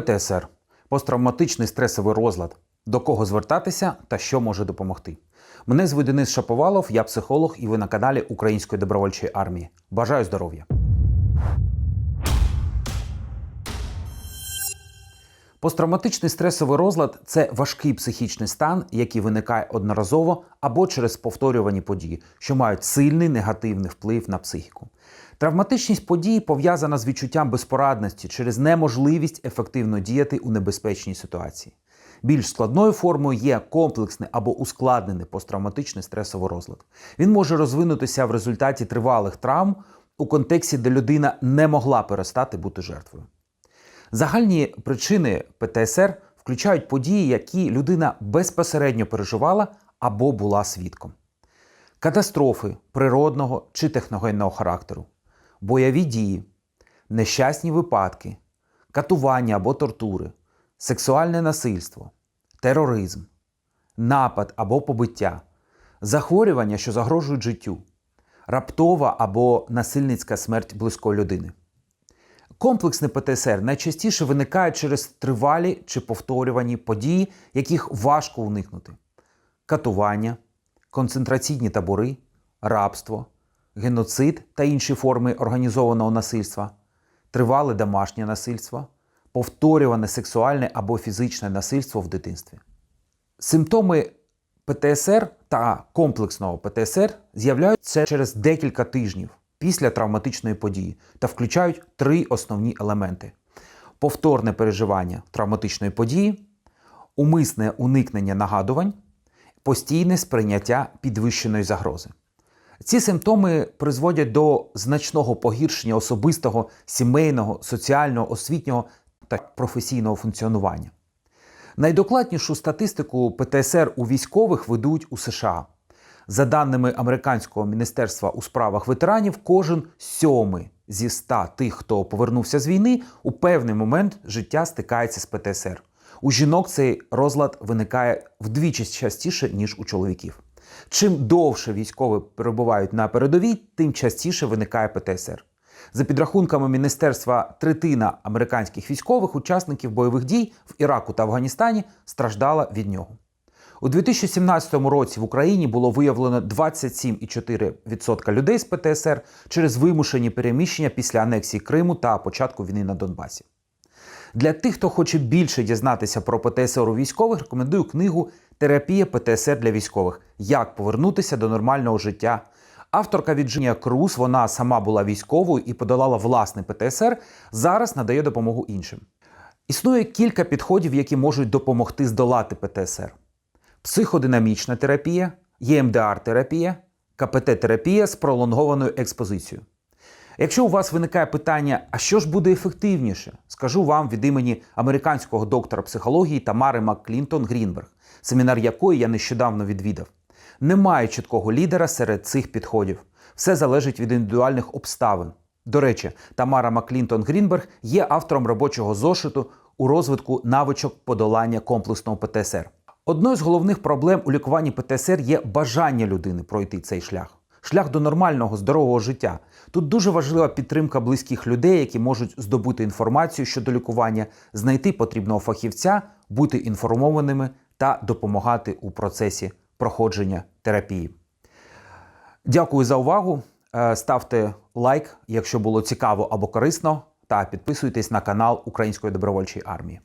ПТСР посттравматичний стресовий розлад. До кого звертатися та що може допомогти. Мене звуть Денис Шаповалов, я психолог, і ви на каналі Української добровольчої армії. Бажаю здоров'я! Посттравматичний стресовий розлад це важкий психічний стан, який виникає одноразово або через повторювані події, що мають сильний негативний вплив на психіку. Травматичність події пов'язана з відчуттям безпорадності через неможливість ефективно діяти у небезпечній ситуації. Більш складною формою є комплексний або ускладнений посттравматичний стресовий розлад. Він може розвинутися в результаті тривалих травм у контексті, де людина не могла перестати бути жертвою. Загальні причини ПТСР включають події, які людина безпосередньо переживала або була свідком. Катастрофи природного чи техногенного характеру, бойові дії, нещасні випадки, катування або тортури, сексуальне насильство, тероризм, напад або побиття, захворювання, що загрожують життю, раптова або насильницька смерть близької людини. Комплексний ПТСР найчастіше виникає через тривалі чи повторювані події, яких важко уникнути: катування, концентраційні табори, рабство, геноцид та інші форми організованого насильства, тривале домашнє насильство, повторюване сексуальне або фізичне насильство в дитинстві. Симптоми ПТСР та комплексного ПТСР з'являються через декілька тижнів після травматичної події та включають три основні елементи: повторне переживання травматичної події, умисне уникнення нагадувань, постійне сприйняття підвищеної загрози. Ці симптоми призводять до значного погіршення особистого, сімейного, соціального, освітнього та професійного функціонування. Найдокладнішу статистику ПТСР у військових ведуть у США. За даними Американського міністерства у справах ветеранів, кожен сьомий зі ста тих, хто повернувся з війни, у певний момент життя стикається з ПТСР. У жінок цей розлад виникає вдвічі частіше, ніж у чоловіків. Чим довше військові перебувають на передовій, тим частіше виникає ПТСР. За підрахунками міністерства, третина американських військових учасників бойових дій в Іраку та Афганістані страждала від нього. У 2017 році в Україні було виявлено 27,4% людей з ПТСР через вимушені переміщення після анексії Криму та початку війни на Донбасі. Для тих, хто хоче більше дізнатися про ПТСР у військових, рекомендую книгу Терапія ПТСР для військових. Як повернутися до нормального життя. Авторка Віджинія Круз, вона сама була військовою і подолала власний ПТСР, зараз надає допомогу іншим. Існує кілька підходів, які можуть допомогти здолати ПТСР психодинамічна терапія, ЄМДР-терапія, КПТ-терапія з пролонгованою експозицією. Якщо у вас виникає питання, а що ж буде ефективніше, скажу вам від імені американського доктора психології Тамари Макклінтон Грінберг, семінар якої я нещодавно відвідав. Немає чіткого лідера серед цих підходів. Все залежить від індивідуальних обставин. До речі, Тамара Маклінтон Грінберг є автором робочого зошиту у розвитку навичок подолання комплексного ПТСР. Одною з головних проблем у лікуванні ПТСР є бажання людини пройти цей шлях. Шлях до нормального здорового життя. Тут дуже важлива підтримка близьких людей, які можуть здобути інформацію щодо лікування, знайти потрібного фахівця, бути інформованими та допомагати у процесі проходження терапії. Дякую за увагу. Е, Ставте лайк, якщо було цікаво або корисно, та підписуйтесь на канал Української добровольчої армії.